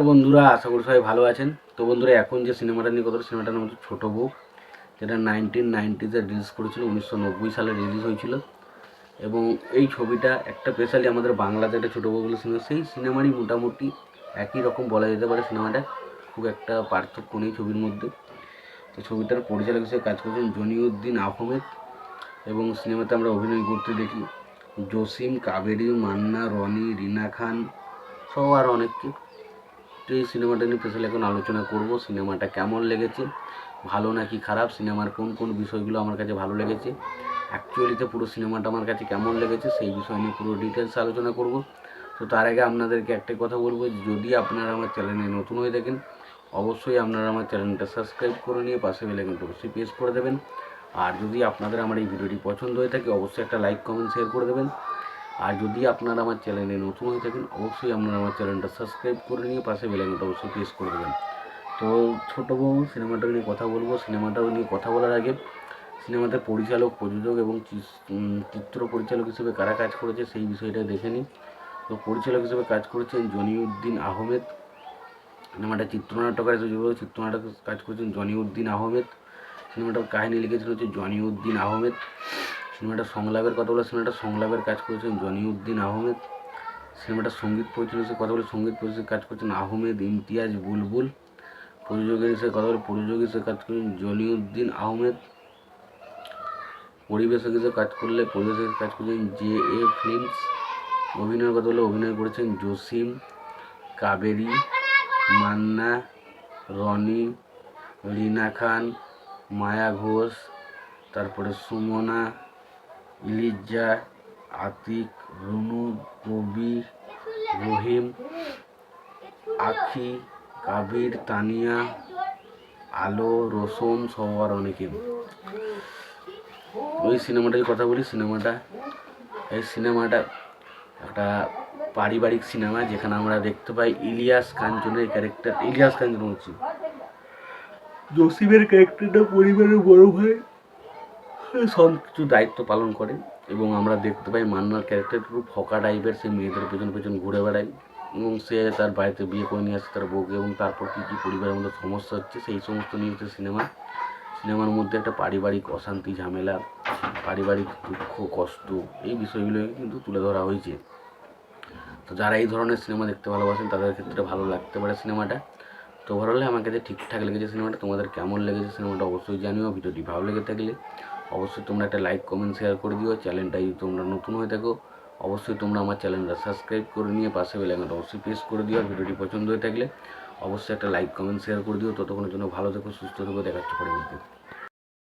বন্ধুরা, আশা করি সবাই ভালো আছেন। তো বন্ধুরা, এখন যে সিনেমাটা নিয়ে কথা সিনেমাটার নাম হচ্ছে ছোটো বউ। যেটা নাইনটিন নাইনটিতে রিলিজ করেছিল, উনিশশো নব্বই সালে রিলিজ হয়েছিল। এবং এই ছবিটা একটা স্পেশালি আমাদের বাংলাতে একটা ছোটো বউ বলে সিনেমা সেই সিনেমারই মোটামুটি একই রকম বলা যেতে পারে সিনেমাটা খুব একটা পার্থক্য নেই ছবির মধ্যে। তো ছবিটার পরিচালক হিসেবে কাজ করেছেন জনিউদ্দিন আহমেদ। এবং সিনেমাতে আমরা অভিনয় করতে দেখি, জসিম, কাবেরি, মান্না, রনি, রিনা খান, সহ আর অনেককে। এই সিনেমাটা নিয়ে স্পেশালি এখন আলোচনা করব, সিনেমাটা কেমন লেগেছে, ভালো নাকি খারাপ, সিনেমার কোন কোন বিষয়গুলো আমার কাছে ভালো লেগেছে অ্যাকচুয়ালিতে পুরো সিনেমাটা আমার কাছে কেমন লেগেছে সেই বিষয় নিয়ে পুরো ডিটেলস আলোচনা করব। তো তার আগে আপনাদেরকে একটাই কথা বলব, যদি আপনারা আমার চ্যানেলে নতুন হয়ে থাকেন, অবশ্যই আপনারা আমার চ্যানেলটা সাবস্ক্রাইব করে নিয়ে পাশে বেলে কিন্তু অবশ্যই প্রেস করে দেবেন। আর যদি আপনাদের আমার এই ভিডিওটি পছন্দ হয়ে থাকে, অবশ্যই একটা লাইক কমেন্ট শেয়ার করে দেবেন। আর যদি আপনারা আমার চ্যানেলে নতুন হয়ে থাকেন, অবশ্যই আপনারা আমার চ্যানেলটা সাবস্ক্রাইব করে নিয়ে পাশে বেলাইকনটা অবশ্যই প্রেস করে দেবেন। তো ছোটো বউ, সিনেমাটা নিয়ে কথা বলব। সিনেমাটা নিয়ে কথা বলার আগে সিনেমাতে পরিচালক, প্রযোজক এবং চিত্র পরিচালক হিসেবে কারা কাজ করেছে সেই বিষয়টা দেখে নিই। তো পরিচালক হিসেবে কাজ করেছেন জনিউদ্দিন আহমেদ। সিনেমাটা চিত্রনাট্যকার হিসেবে চিত্রনাটক কাজ করেছেন জনিউদ্দিন আহমেদ। সিনেমাটার কাহিনী লিখেছিল হচ্ছে জনিউদ্দিন আহমেদ। সিনেমাটা সংলাপের কথা বলে, সিনেমাটা সংলাপের কাজ করেছেন জনিউদ্দিন আহমেদ। সিনেমাটার সংগীত পরিচালক কথা বলে, সংগীত পরিচালক কাজ করছেন আহমেদ ইমতিয়াজ বুলবুল। প্রযোজকের হিসেবে কথা বলে প্রযোজক হিসেবে কাজ করেছেন জনিউদ্দিন আহমেদ। পরিবেশক হিসেবে কাজ করলে পরিবেশক কাজ করছেন জে এ ফিল্মস। অভিনয়ের কথা বলে অভিনয় করেছেন জসিম কাবেরী, মান্না, রনি, রিনা খান, মায়া ঘোষ, তারপরে সুমনা ইলিজা আতিক, রুনু কবি রহিম, আখি, কাবির, তানিয়া, আলো, রোশন সবার অনেকে। ওই সিনেমাটার কথা বলি, সিনেমাটা, এই সিনেমাটা একটা পারিবারিক সিনেমা যেখানে আমরা দেখতে পাই ইলিয়াস কাঞ্চনের ক্যারেক্টার, ইলিয়াস কাঞ্চন হচ্ছে জসিমের ক্যারেক্টারটা পরিবারের বড় ভাই। সব কিছু দায়িত্ব পালন করে এবং আমরা দেখতে পাই মান্নার ক্যারেক্টার খুব ফকা টাইপের সে মেয়েদের পেছন পেছন ঘুরে বেড়ায় এবং সে তার বাড়িতে বিয়ে করে নিয়ে আসছে তার বউকে এবং তারপর কী কী পরিবারের মধ্যে সমস্যা হচ্ছে সেই সমস্ত নিয়ে হচ্ছে সিনেমা। সিনেমার মধ্যে একটা পারিবারিক অশান্তি, ঝামেলা, পারিবারিক দুঃখ, কষ্ট এই বিষয়গুলো কিন্তু তুলে ধরা হয়েছে। তো যারা এই ধরনের সিনেমা দেখতে ভালোবাসেন তাদের ক্ষেত্রে ভালো লাগতে পারে সিনেমাটা। তো ওভারঅলে আমার কাছে ঠিকঠাক লেগেছে সিনেমাটা, তোমাদের কেমন লেগেছে সিনেমাটা অবশ্যই জানিও, ভিডিওটি ভালো লেগে থাকলে অবশ্যই তোমরা একটা লাইক কমেন্ট শেয়ার করে দিও। চ্যানেলটা যদি তোমরা নতুন হয়ে থাকো, অবশ্যই তোমরা আমার চ্যানেলটা সাবস্ক্রাইব করে নিয়ে পাশে বেলাইকনটা অবশ্যই প্রেস করে দিও। আর ভিডিওটি পছন্দ হয়ে থাকলে অবশ্যই একটা লাইক কমেন্ট শেয়ার করে দিও। ততক্ষণের জন্য ভালো থেকো, সুস্থ থেকো দেখাচ্ছে পরবর্তী